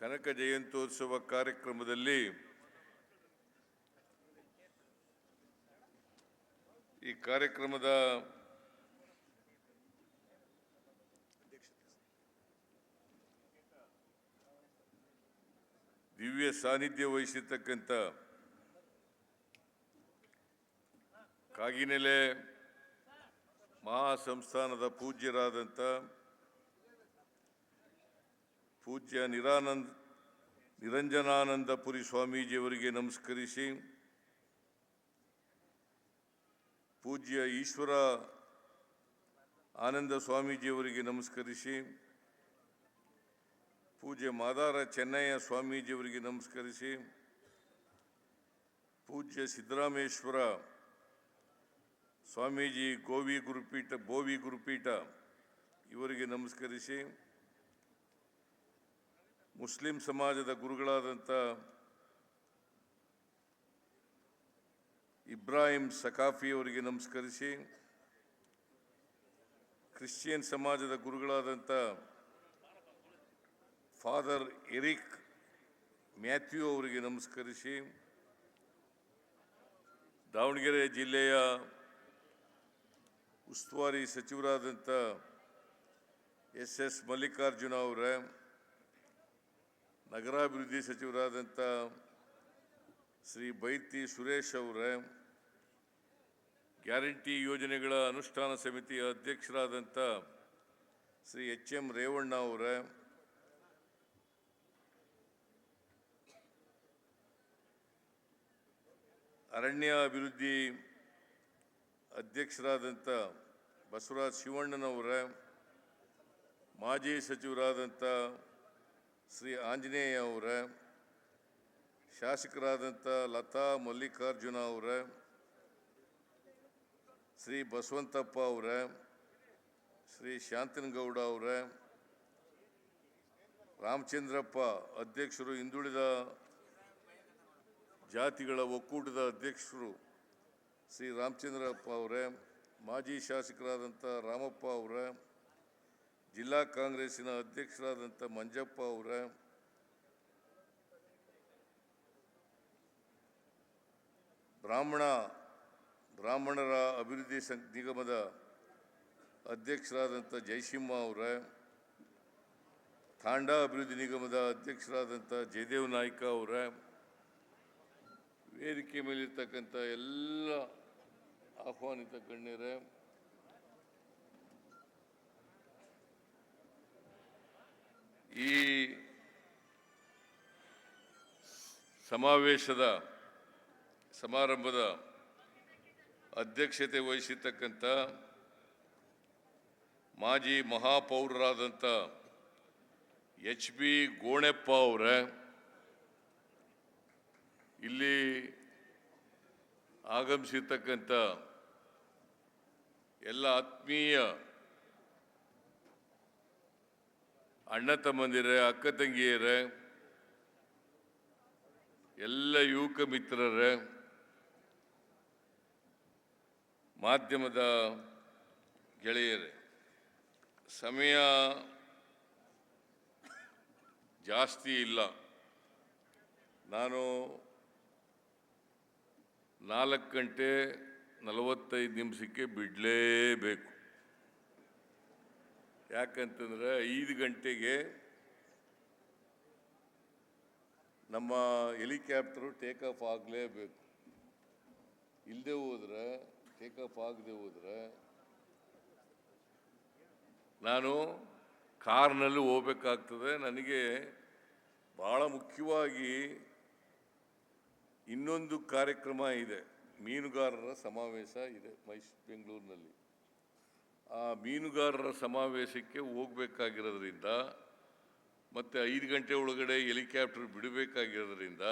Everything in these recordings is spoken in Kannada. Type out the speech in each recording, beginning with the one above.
ಕನಕ ಜಯಂತ್ಯೋತ್ಸವ ಕಾರ್ಯಕ್ರಮದಲ್ಲಿ ಈ ಕಾರ್ಯಕ್ರಮದ ದಿವ್ಯ ಸಾನ್ನಿಧ್ಯ ವಹಿಸಿರ್ತಕ್ಕಂಥ ಕಾಗಿನೆಲೆ ಮಹಾಸಂಸ್ಥಾನದ ಪೂಜ್ಯರಾದಂಥ ಪೂಜ್ಯ ನಿರಾನಂದ್ ನಿರಂಜನಾನಂದಪುರಿ ಸ್ವಾಮೀಜಿಯವರಿಗೆ ನಮಸ್ಕರಿಸಿ, ಪೂಜ್ಯ ಈಶ್ವರ ಆನಂದ ಸ್ವಾಮೀಜಿಯವರಿಗೆ ನಮಸ್ಕರಿಸಿ, ಪೂಜ್ಯ ಮಾದಾರ ಚೆನ್ನಯ್ಯ ಸ್ವಾಮೀಜಿಯವರಿಗೆ ನಮಸ್ಕರಿಸಿ, ಪೂಜ್ಯ ಸಿದ್ದರಾಮೇಶ್ವರ ಸ್ವಾಮೀಜಿ ಗೋವಿ ಗುರುಪೀಠ ಬೋವಿ ಗುರುಪೀಠ ಇವರಿಗೆ ನಮಸ್ಕರಿಸಿ ಮುಸ್ಲಿಂ ಸಮಾಜದ ಗುರುಗಳಾದಂಥ ಇಬ್ರಾಹಿಂ ಸಕಾಫಿ ಅವರಿಗೆ ನಮಸ್ಕರಿಸಿ, ಕ್ರಿಶ್ಚಿಯನ್ ಸಮಾಜದ ಗುರುಗಳಾದಂಥ ಫಾದರ್ ಎರಿಕ್ ಮ್ಯಾಥ್ಯೂ ಅವರಿಗೆ ನಮಸ್ಕರಿಸಿ, ದಾವಣಗೆರೆ ಜಿಲ್ಲೆಯ ಉಸ್ತುವಾರಿ ಸಚಿವರಾದಂಥ ಎಸ್ ಎಸ್ ಮಲ್ಲಿಕಾರ್ಜುನ ಅವರ ನಗರಾಭಿವೃದ್ಧಿ ಸಚಿವರಾದಂಥ ಶ್ರೀ ಬೈತಿ ಸುರೇಶ್ ಅವರ, ಗ್ಯಾರಂಟಿ ಯೋಜನೆಗಳ ಅನುಷ್ಠಾನ ಸಮಿತಿಯ ಅಧ್ಯಕ್ಷರಾದಂಥ ಶ್ರೀ ಎಚ್ ಎಂ ರೇವಣ್ಣ ಅವರ ಅರಣ್ಯ ಅಭಿವೃದ್ಧಿ ಅಧ್ಯಕ್ಷರಾದಂಥ ಬಸವರಾಜ್ ಶಿವಣ್ಣನವರ, ಮಾಜಿ ಸಚಿವರಾದಂಥ ಶ್ರೀ ಆಂಜನೇಯ ಅವರ, ಶಾಸಕರಾದಂಥ ಲತಾ ಮಲ್ಲಿಕಾರ್ಜುನ ಅವರ, ಶ್ರೀ ಬಸವಂತಪ್ಪ ಅವರ, ಶ್ರೀ ಶಾಂತನಗೌಡ ಅವರ, ರಾಮಚಂದ್ರಪ್ಪ ಅಧ್ಯಕ್ಷರು, ಹಿಂದುಳಿದ ಜಾತಿಗಳ ಒಕ್ಕೂಟದ ಅಧ್ಯಕ್ಷರು ಶ್ರೀ ರಾಮಚಂದ್ರಪ್ಪ ಅವರೇ, ಮಾಜಿ ಶಾಸಕರಾದಂಥ ರಾಮಪ್ಪ ಅವರ ಜಿಲ್ಲಾ ಕಾಂಗ್ರೆಸ್ಸಿನ ಅಧ್ಯಕ್ಷರಾದಂಥ ಮಂಜಪ್ಪ ಅವರ ಬ್ರಾಹ್ಮಣ, ಬ್ರಾಹ್ಮಣರ ಅಭಿವೃದ್ಧಿ ಸಂ ನಿಗಮದ ಅಧ್ಯಕ್ಷರಾದಂಥ ಜಯಸಿಂಹ ಅವರ, ತಾಂಡಾ ಅಭಿವೃದ್ಧಿ ನಿಗಮದ ಅಧ್ಯಕ್ಷರಾದಂಥ ಜಯದೇವ್ ನಾಯ್ಕ ಅವರ, ವೇದಿಕೆ ಮೇಲಿರ್ತಕ್ಕಂಥ ಎಲ್ಲ ಆಹ್ವಾನಿತ ಗಣ್ಯರೇ ಈ ಸಮಾವೇಶದ ಸಮಾರಂಭದ ಅಧ್ಯಕ್ಷತೆ ವಹಿಸಿರ್ತಕ್ಕಂಥ ಮಾಜಿ ಮಹಾಪೌರರಾದಂಥ ಎಚ್ ಬಿ ಗೋಣೆಪ್ಪ ಅವರೇ, ಇಲ್ಲಿ ಆಗಮಿಸಿರ್ತಕ್ಕಂಥ ಎಲ್ಲ ಆತ್ಮೀಯ ಅಣ್ಣ ತಮ್ಮಂದಿರ, ಅಕ್ಕ ತಂಗಿಯರ, ಎಲ್ಲ ಯುವಕ ಮಿತ್ರರ, ಮಾಧ್ಯಮದ ಗೆಳೆಯರೇ, ಸಮಯ ಜಾಸ್ತಿ ಇಲ್ಲ. ನಾನು ನಾಲ್ಕು ಗಂಟೆ ನಲವತ್ತೈದು ನಿಮಿಷಕ್ಕೆ ಬಿಡಲೇಬೇಕು. ಯಾಕಂತಂದರೆ ಐದು ಗಂಟೆಗೆ ನಮ್ಮ ಹೆಲಿಕ್ಯಾಪ್ಟರು ಟೇಕ್ ಆಫ್ ಆಗಲೇಬೇಕು. ಇಲ್ಲದೆ ಹೋದ್ರೆ ಟೇಕ್ ಆಫ್ ಆಗದೆ ಹೋದ್ರೆ, ನಾನು ಕಾರ್ನಲ್ಲಿ ಹೋಗ್ಬೇಕಾಗ್ತದೆ. ನನಗೆ ಭಾಳ ಮುಖ್ಯವಾಗಿ ಇನ್ನೊಂದು ಕಾರ್ಯಕ್ರಮ ಇದೆ. ಮೀನುಗಾರರ ಸಮಾವೇಶ ಇದೆ ಮೈಸ್, ಬೆಂಗಳೂರಿನಲ್ಲಿ. ಆ ಮೀನುಗಾರರ ಸಮಾವೇಶಕ್ಕೆ ಹೋಗಬೇಕಾಗಿರೋದ್ರಿಂದ, ಮತ್ತು ಐದು ಗಂಟೆ ಒಳಗಡೆ ಹೆಲಿಕಾಪ್ಟರ್ ಬಿಡಬೇಕಾಗಿರೋದ್ರಿಂದ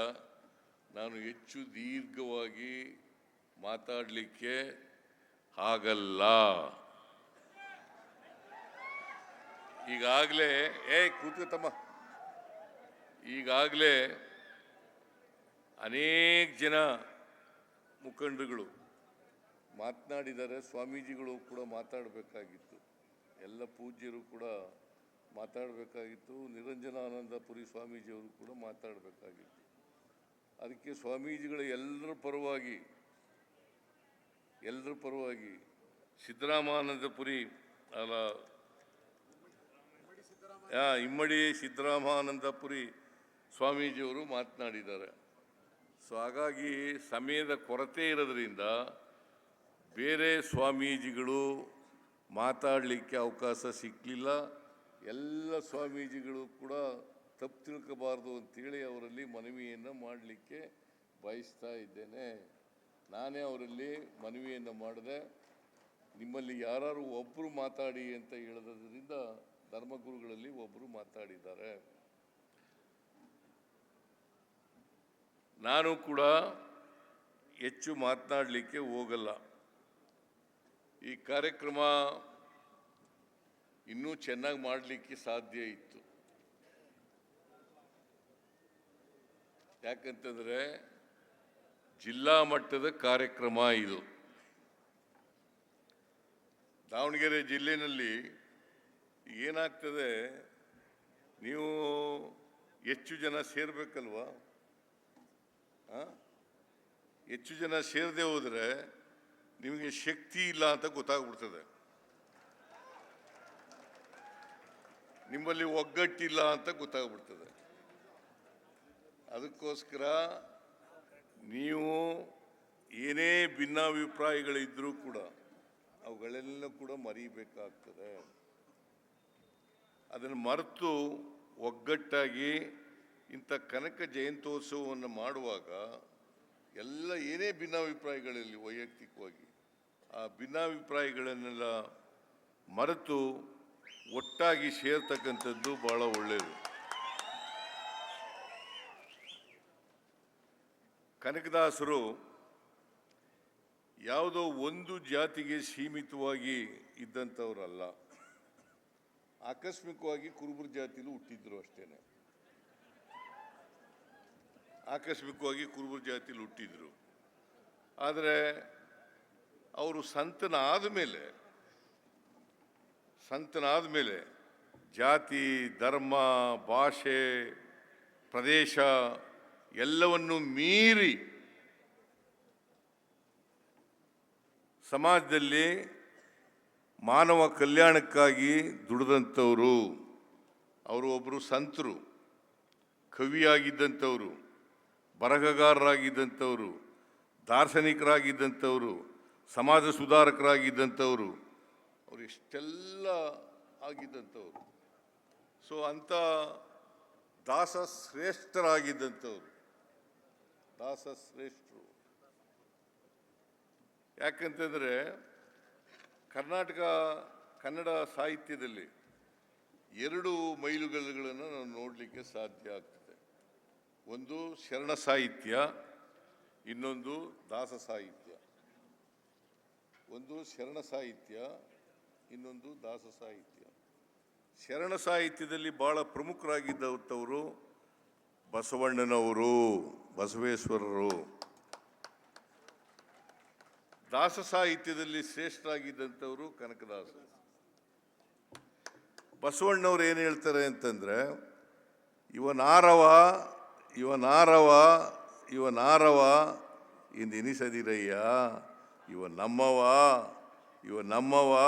ನಾನು ಹೆಚ್ಚು ದೀರ್ಘವಾಗಿ ಮಾತಾಡಲಿಕ್ಕೆ ಆಗಲ್ಲ. ಈಗಾಗಲೇ, ಏ ಕೂತ್ಕೊತಮ್ಮ ಈಗಾಗಲೇ ಅನೇಕ ಜನ ಮುಖಂಡರುಗಳು ಮಾತನಾಡಿದ್ದಾರೆ ಸ್ವಾಮೀಜಿಗಳು ಕೂಡ ಮಾತಾಡಬೇಕಾಗಿತ್ತು. ಎಲ್ಲ ಪೂಜ್ಯರು ಕೂಡ ಮಾತಾಡಬೇಕಾಗಿತ್ತು. ನಿರಂಜನಾನಂದಪುರಿ ಸ್ವಾಮೀಜಿಯವರು ಕೂಡ ಮಾತಾಡಬೇಕಾಗಿತ್ತು. ಅದಕ್ಕೆ ಸ್ವಾಮೀಜಿಗಳ ಎಲ್ಲರ ಪರವಾಗಿ ಎಲ್ಲರ ಪರವಾಗಿ ಸಿದ್ದರಾಮಾನಂದಪುರಿ ಅಲ್ಲ ಇಮ್ಮಡಿ ಸಿದ್ದರಾಮಾನಂದಪುರಿ ಸ್ವಾಮೀಜಿಯವರು ಮಾತನಾಡಿದ್ದಾರೆ. ಸೊ, ಹಾಗಾಗಿ ಸಮಯದ ಕೊರತೆ ಇರೋದ್ರಿಂದ ಬೇರೆ ಸ್ವಾಮೀಜಿಗಳು ಮಾತಾಡಲಿಕ್ಕೆ ಅವಕಾಶ ಸಿಕ್ಕಲಿಲ್ಲ ಎಲ್ಲ ಸ್ವಾಮೀಜಿಗಳು ಕೂಡ ತಪ್ಪು ತಿಳ್ಕೋಬಾರ್ದು ಅಂತೇಳಿ ಅವರಲ್ಲಿ ಮನವಿಯನ್ನು ಮಾಡಲಿಕ್ಕೆ ಬಯಸ್ತಾ ಇದ್ದೇನೆ. ನಾನೇ ಅವರಲ್ಲಿ ಮನವಿಯನ್ನು ಮಾಡಿದೆ. ನಿಮ್ಮಲ್ಲಿ ಯಾರು ಒಬ್ಬರು ಮಾತಾಡಿ ಅಂತ ಹೇಳಿದ್ರಿಂದ ಧರ್ಮಗುರುಗಳಲ್ಲಿ ಒಬ್ಬರು ಮಾತಾಡಿದ್ದಾರೆ. ನಾನು ಕೂಡ ಹೆಚ್ಚು ಮಾತನಾಡಲಿಕ್ಕೆ ಹೋಗಲ್ಲ. ಈ ಕಾರ್ಯಕ್ರಮ ಇನ್ನೂ ಚೆನ್ನಾಗಿ ಮಾಡಲಿಕ್ಕೆ ಸಾಧ್ಯ ಇತ್ತು. ಯಾಕಂತಂದರೆ ಜಿಲ್ಲಾ ಮಟ್ಟದ ಕಾರ್ಯಕ್ರಮ ಇದು. ದಾವಣಗೆರೆ ಜಿಲ್ಲೆನಲ್ಲಿ ಏನಾಗ್ತದೆ, ನೀವು ಹೆಚ್ಚು ಜನ ಸೇರಬೇಕಲ್ವಾ? ಹೆಚ್ಚು ಜನ ಸೇರದೆ ಹೋದರೆ ನಿಮಗೆ ಶಕ್ತಿ ಇಲ್ಲ ಅಂತ ಗೊತ್ತಾಗ್ಬಿಡ್ತದೆ. ನಿಮ್ಮಲ್ಲಿ ಒಗ್ಗಟ್ಟಿಲ್ಲ ಅಂತ ಗೊತ್ತಾಗ್ಬಿಡ್ತದೆ. ಅದಕ್ಕೋಸ್ಕರ ನೀವು ಏನೇ ಭಿನ್ನಾಭಿಪ್ರಾಯಗಳಿದ್ರೂ ಕೂಡ ಅವುಗಳೆಲ್ಲ ಕೂಡ ಮರಿಬೇಕಾಗ್ತದೆ. ಅದನ್ನು ಮರೆತು ಒಗ್ಗಟ್ಟಾಗಿ ಇಂಥ ಕನಕ ಜಯಂತ್ಯೋತ್ಸವವನ್ನು ಮಾಡುವಾಗ ಎಲ್ಲ ಏನೇ ಭಿನ್ನಾಭಿಪ್ರಾಯಗಳಲ್ಲಿ ವೈಯಕ್ತಿಕವಾಗಿ ಆ ಭಿನ್ನಾಭಿಪ್ರಾಯಗಳನ್ನೆಲ್ಲ ಮರೆತು ಒಟ್ಟಾಗಿ ಸೇರ್ತಕ್ಕಂಥದ್ದು ಬಹಳ ಒಳ್ಳೆಯದು ಕನಕದಾಸರು ಯಾವುದೋ ಒಂದು ಜಾತಿಗೆ ಸೀಮಿತವಾಗಿ ಇದ್ದಂಥವರಲ್ಲ. ಆಕಸ್ಮಿಕವಾಗಿ ಕುರುಬರ ಜಾತಿಲೂ ಹುಟ್ಟಿದ್ರು ಅಷ್ಟೇ ಆಕಸ್ಮಿಕವಾಗಿ ಕುರುಬರ ಜಾತಿಲಿ ಹುಟ್ಟಿದ್ರು. ಆದರೆ ಅವರು ಸಂತನಾದ ಮೇಲೆ ಸಂತನಾದ ಮೇಲೆ ಜಾತಿ, ಧರ್ಮ, ಭಾಷೆ, ಪ್ರದೇಶ ಎಲ್ಲವನ್ನು ಮೀರಿ ಸಮಾಜದಲ್ಲಿ ಮಾನವ ಕಲ್ಯಾಣಕ್ಕಾಗಿ ದುಡಿದಂಥವರು, ಅವರು ಒಬ್ಬರು ಸಂತರು, ಕವಿಯಾಗಿದ್ದಂಥವರು, ಬರಹಗಾರರಾಗಿದ್ದಂಥವರು, ದಾರ್ಶನಿಕರಾಗಿದ್ದಂಥವರು ಸಮಾಜ ಸುಧಾರಕರಾಗಿದ್ದಂಥವರು, ಅವರು ಇಷ್ಟೆಲ್ಲ ಆಗಿದ್ದಂಥವ್ರು. ಸೊ ಅಂಥ ದಾಸ ಶ್ರೇಷ್ಠರಾಗಿದ್ದಂಥವ್ರು. ದಾಸ ಶ್ರೇಷ್ಠರು. ಯಾಕಂತಂದರೆ, ಕರ್ನಾಟಕ, ಕನ್ನಡ ಸಾಹಿತ್ಯದಲ್ಲಿ ಎರಡು ಮೈಲುಗಲ್ಲುಗಳನ್ನು ನಾವು ನೋಡಲಿಕ್ಕೆ ಸಾಧ್ಯ ಆಗ್ತದೆ. ಒಂದು ಶರಣ ಸಾಹಿತ್ಯ, ಇನ್ನೊಂದು ದಾಸ ಸಾಹಿತ್ಯ. ಒಂದು ಶರಣ ಸಾಹಿತ್ಯ, ಇನ್ನೊಂದು ದಾಸ ಸಾಹಿತ್ಯ. ಶರಣ ಸಾಹಿತ್ಯದಲ್ಲಿ ಬಹಳ ಪ್ರಮುಖರಾಗಿದ್ದಂಥವರು ಬಸವಣ್ಣನವರು, ಬಸವೇಶ್ವರರು. ದಾಸ ಸಾಹಿತ್ಯದಲ್ಲಿ ಶ್ರೇಷ್ಠರಾಗಿದ್ದಂಥವರು ಕನಕದಾಸ. ಬಸವಣ್ಣವ್ರು ಏನು ಹೇಳ್ತಾರೆ ಅಂತಂದ್ರೆ ಇವನಾರವ ಇವನಾರವ ಇವನಾರವ ಇಂದೆನಿಸದಿರಯ್ಯ ಇವ ನಮ್ಮವ ಇವ ನಮ್ಮವ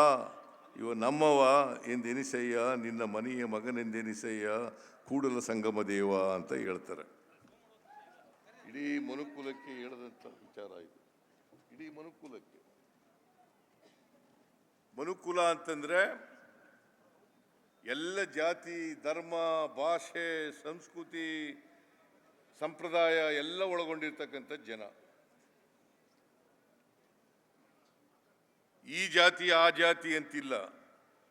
ಇವ ನಮ್ಮವ ಎಂದೆನಿಸಯ್ಯ ನಿನ್ನ ಮನೆಯ ಮಗನೆಂದೆನಿಸಯ್ಯ ಕೂಡಲ ಸಂಗಮ ದೇವ ಅಂತ ಹೇಳ್ತಾರೆ. ಇಡೀ ಮನುಕುಲಕ್ಕೆ ಹೇಳದಂತ ವಿಚಾರ ಇದು. ಇಡೀ ಮನುಕುಲಕ್ಕೆ. ಮನುಕುಲ ಅಂತಂದ್ರೆ ಎಲ್ಲ ಜಾತಿ ಧರ್ಮ ಭಾಷೆ ಸಂಸ್ಕೃತಿ ಸಂಪ್ರದಾಯ ಎಲ್ಲ ಒಳಗೊಂಡಿರ್ತಕ್ಕಂಥ ಜನ. ಈ ಜಾತಿ, ಆ ಜಾತಿ ಅಂತಿಲ್ಲ.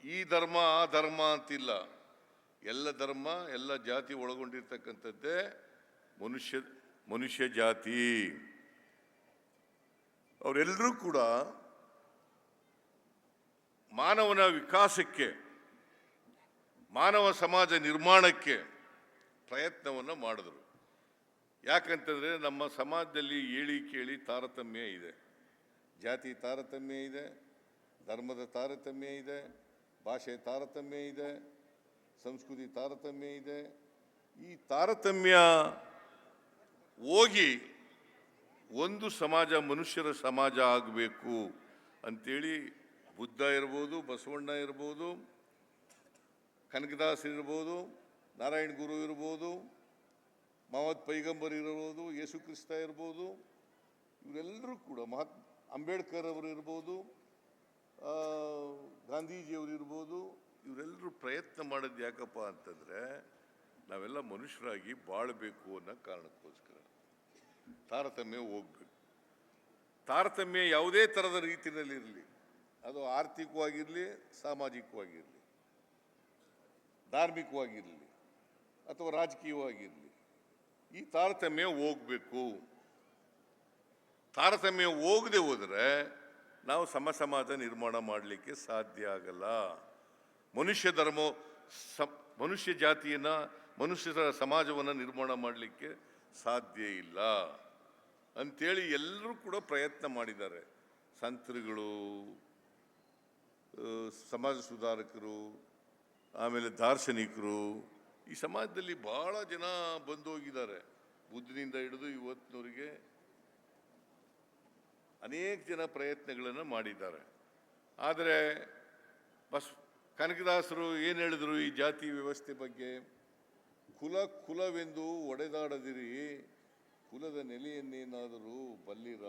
ಈ ಧರ್ಮ, ಆ ಧರ್ಮ ಅಂತಿಲ್ಲ. ಎಲ್ಲ ಧರ್ಮ, ಎಲ್ಲ ಜಾತಿ ಒಳಗೊಂಡಿರ್ತಕ್ಕಂಥದ್ದೇ ಮನುಷ್ಯ ಮನುಷ್ಯ ಜಾತಿ. ಅವರೆಲ್ಲರೂ ಕೂಡ ಮಾನವನ ವಿಕಾಸಕ್ಕೆ, ಮಾನವ ಸಮಾಜ ನಿರ್ಮಾಣಕ್ಕೆ ಪ್ರಯತ್ನವನ್ನು ಮಾಡಿದ್ರು. ಯಾಕಂತಂದರೆ ನಮ್ಮ ಸಮಾಜದಲ್ಲಿ ಹೇಳಿ ಕೇಳಿ ತಾರತಮ್ಯ ಇದೆ. ಜಾತಿ ತಾರತಮ್ಯ ಇದೆ. ಧರ್ಮದ ತಾರತಮ್ಯ ಇದೆ, ಭಾಷೆ ತಾರತಮ್ಯ ಇದೆ, ಸಂಸ್ಕೃತಿ ತಾರತಮ್ಯ ಇದೆ. ಈ ತಾರತಮ್ಯ ಹೋಗಿ ಒಂದು ಸಮಾಜ ಮನುಷ್ಯರ ಸಮಾಜ ಆಗಬೇಕು ಅಂಥೇಳಿ ಬುದ್ಧ ಇರ್ಬೋದು, ಬಸವಣ್ಣ ಇರ್ಬೋದು, ಕನಕದಾಸ್ ಇರ್ಬೋದು, ನಾರಾಯಣ ಗುರು ಇರ್ಬೋದು ಮಹಮ್ಮದ್ ಪೈಗಂಬರ್ ಇರ್ಬೋದು, ಯೇಸು ಕ್ರಿಸ್ತ ಇರ್ಬೋದು, ಇವರೆಲ್ಲರೂ ಕೂಡ ಮಹಾತ್ ಅಂಬೇಡ್ಕರ್ ಅವರು ಇರ್ಬೋದು ಆ, ಗಾಂಧೀಜಿಯವರು ಇರ್ಬೋದು ಇವರೆಲ್ಲರೂ ಪ್ರಯತ್ನ ಮಾಡೋದು ಯಾಕಪ್ಪ ಅಂತಂದರೆ ನಾವೆಲ್ಲ ಮನುಷ್ಯರಾಗಿ ಬಾಳಬೇಕು ಅನ್ನೋ ಕಾರಣಕ್ಕೋಸ್ಕರ. ತಾರತಮ್ಯ ಹೋಗ್ಬೇಕು. ತಾರತಮ್ಯ ಯಾವುದೇ ಥರದ ರೀತಿಯಲ್ಲಿ ಇರಲಿ. ಅದು ಆರ್ಥಿಕವಾಗಿರಲಿ ಸಾಮಾಜಿಕವಾಗಿರಲಿ ಧಾರ್ಮಿಕವಾಗಿರಲಿ ಅಥವಾ ರಾಜಕೀಯವಾಗಿರಲಿ. ಈ ತಾರತಮ್ಯ ಹೋಗ್ಬೇಕು. ತಾರತಮ್ಯ ಹೋಗದೆ ಹೋದರೆ ನಾವು ಸಮ ಸಮಾಜ ನಿರ್ಮಾಣ ಮಾಡಲಿಕ್ಕೆ ಸಾಧ್ಯ ಆಗಲ್ಲ. ಮನುಷ್ಯ ಧರ್ಮ, ಸ- ಮನುಷ್ಯ ಜಾತಿಯನ್ನ, ಮನುಷ್ಯರ ಸಮಾಜವನ್ನು ನಿರ್ಮಾಣ ಮಾಡಲಿಕ್ಕೆ ಸಾಧ್ಯ ಇಲ್ಲ. ಅಂಥೇಳಿ ಎಲ್ಲರೂ ಕೂಡ ಪ್ರಯತ್ನ ಮಾಡಿದ್ದಾರೆ. ಸಂತರುಗಳು ಸಮಾಜ ಸುಧಾರಕರು, ಆಮೇಲೆ ದಾರ್ಶನಿಕರು, ಈ ಸಮಾಜದಲ್ಲಿ ಭಾಳ ಜನ ಬಂದು ಹೋಗಿದ್ದಾರೆ ಬುದ್ಧನಿಂದ ಹಿಡಿದು ಇವತ್ತಿನವರೆಗೆ ಅನೇಕ ಜನ ಪ್ರಯತ್ನಗಳನ್ನು ಮಾಡಿದ್ದಾರೆ. ಆದರೆ ಬಸ್ ಕನಕದಾಸರು ಏನು ಹೇಳಿದ್ರು ಈ ಜಾತಿ ವ್ಯವಸ್ಥೆ ಬಗ್ಗೆ? ಕುಲ ಕುಲವೆಂದು ಒಡೆದಾಡದಿರಿ, ಕುಲದ ನೆಲೆಯನ್ನೇನಾದರೂ ಬಲ್ಲಿರ?